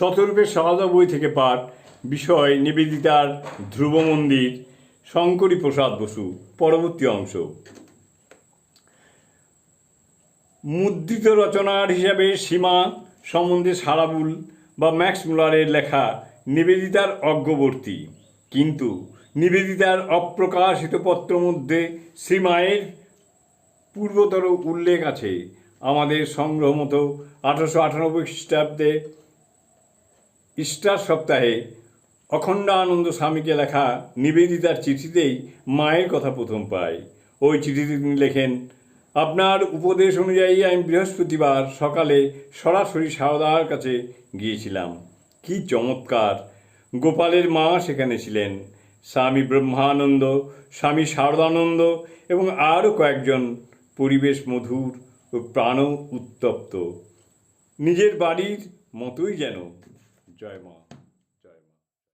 শতরূপের সারদা বই থেকে পাঠ, বিষয়, নিবেদিতার ধ্রুব মন্দির, শঙ্করী প্রসাদ বসু, পরবর্তী অংশ। মুদ্রিত রচনার হিসাবে সীমা সম্বন্ধে সারাবুল বা ম্যাক্স মুলারের লেখা নিবেদিতার অজ্ঞবর্তী কিন্তু নিবেদিতার অপ্রকাশিত পত্র মধ্যে শ্রীমায়ের পূর্বতর উল্লেখ আছে। আমাদের সংগ্রহ মতো আঠারোশো আটানব্বই খ্রিস্টাব্দে ইস্টার সপ্তাহে অখণ্ডানন্দ স্বামীকে লেখা নিবেদিতার চিঠিতেই মায়ের কথা প্রথম পাই। ওই চিঠিতে তিনি লেখেন, আপনার উপদেশ অনুযায়ী আমি বৃহস্পতিবার সকালে সরাসরি সারদার কাছে গিয়েছিলাম। কি চমৎকার! গোপালের মা সেখানে ছিলেন। স্বামী ব্রহ্মানন্দ, স্বামী শারদানন্দ এবং আরও কয়েকজন পরিবেশ মধুর ও প্রাণ উত্তপ্ত। নিজের বাড়ির মতোই যেন। জয় মা